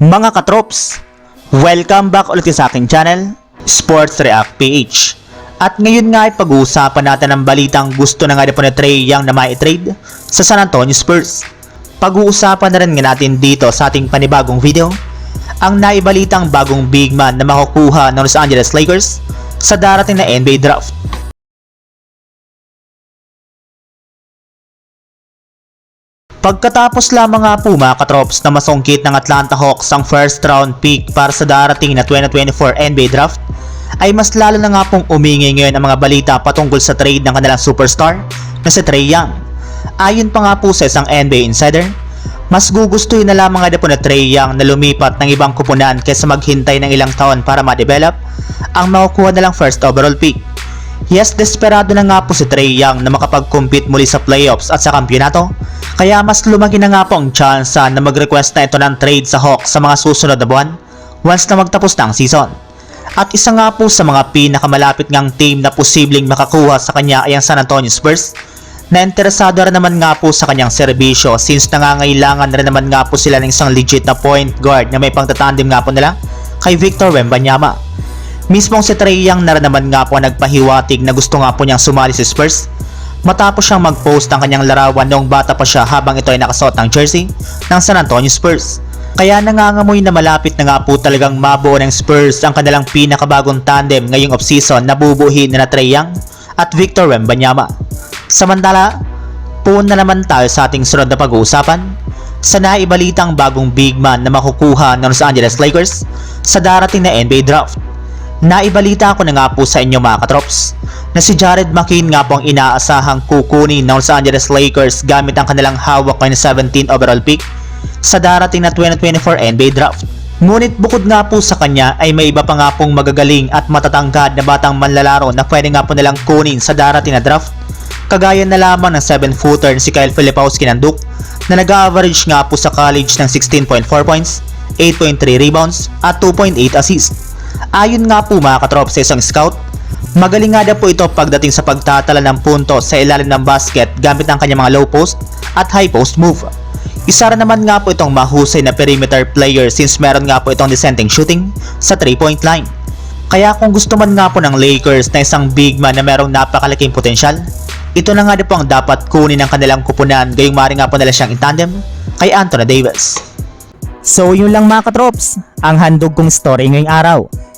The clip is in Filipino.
Mga katrops, welcome back ulit sa aking channel, Sports React PH. At ngayon nga ay pag-uusapan natin ang balitang gusto na nga po ni Trey Young na mai-trade sa San Antonio Spurs. Pag-uusapan na rin nga natin dito sa ating panibagong video, ang naibalitang bagong big man na makukuha ng Los Angeles Lakers sa darating na NBA draft. Pagkatapos lamang nga po mga katrops na masungkit ng Atlanta Hawks ang first round pick para sa darating na 2024 NBA Draft, ay mas lalo na nga pong umingi ngayon ang mga balita patungkol sa trade ng kanilang superstar na si Trey Young. Ayon pa nga po sa isang NBA insider, mas gugustuhin na lamang nga po na Trey Young na lumipat ng ibang kupunan kaysa maghintay ng ilang taon para ma-develop ang makukuha na lang first overall pick. Yes, desperado na nga po si Trey Young na makapag-compete muli sa playoffs at sa kampyonato. Kaya mas lumaki na nga po ang chance na mag-request na ito ng trade sa Hawks sa mga susunod na buwan once na magtapos na ang season. At isa nga po sa mga pinakamalapit ngang team na posibleng makakuha sa kanya ay ang San Antonio Spurs na interesado rin naman nga po sa kanyang serbisyo since nangangailangan rin naman nga po sila ng isang legit na point guard na may pangtatandem nga po nila kay Victor Wembanyama. Mismong si Trey Young na naman nga po nagpahiwatig na gusto nga po niyang sumali sa Spurs matapos siyang mag-post ng kanyang larawan noong bata pa siya habang ito ay nakasuot ng jersey ng San Antonio Spurs. Kaya nangangamoy na malapit na nga po talagang mabuo ng Spurs ang kanilang pinakabagong tandem ngayong offseason na bubuhin na, na Trey Young at Victor Wembanyama. Samantala, puun na naman tayo sa ating sunod na pag-uusapan sa naibalitang bagong big man na makukuha ng Los Angeles Lakers sa darating na NBA Draft. Naibalita ko na nga po sa inyo mga katrops na si Jared McKean nga po ang inaasahang kukunin ng Los Angeles Lakers gamit ang kanilang hawak na 17 overall pick sa darating na 2024 NBA Draft. Ngunit bukod nga po sa kanya ay may iba pa nga pong magagaling at matatangkad na batang manlalaro na pwede nga po nilang kunin sa darating na draft. Kagaya na lamang ng 7-footer si Kyle Filipowski ng Duke na nag-average nga po sa college ng 16.4 points, 8.3 rebounds at 2.8 assists. Ayon nga po mga katrop sa isang scout, magaling nga daw po ito pagdating sa pagtatala ng punto sa ilalim ng basket gamit ang kanyang mga low post at high post move. Isa rin naman nga po itong mahusay na perimeter player since meron nga po itong dissenting shooting sa 3-point line. Kaya kung gusto man nga po ng Lakers na isang big man na merong napakalaking potensyal, ito na nga din po ang dapat kunin ng kanilang kupunan gayong mari nga po nila siyang in tandem kay Anthony Davis. So yun lang mga katrops, ang handog kong story ngayong araw.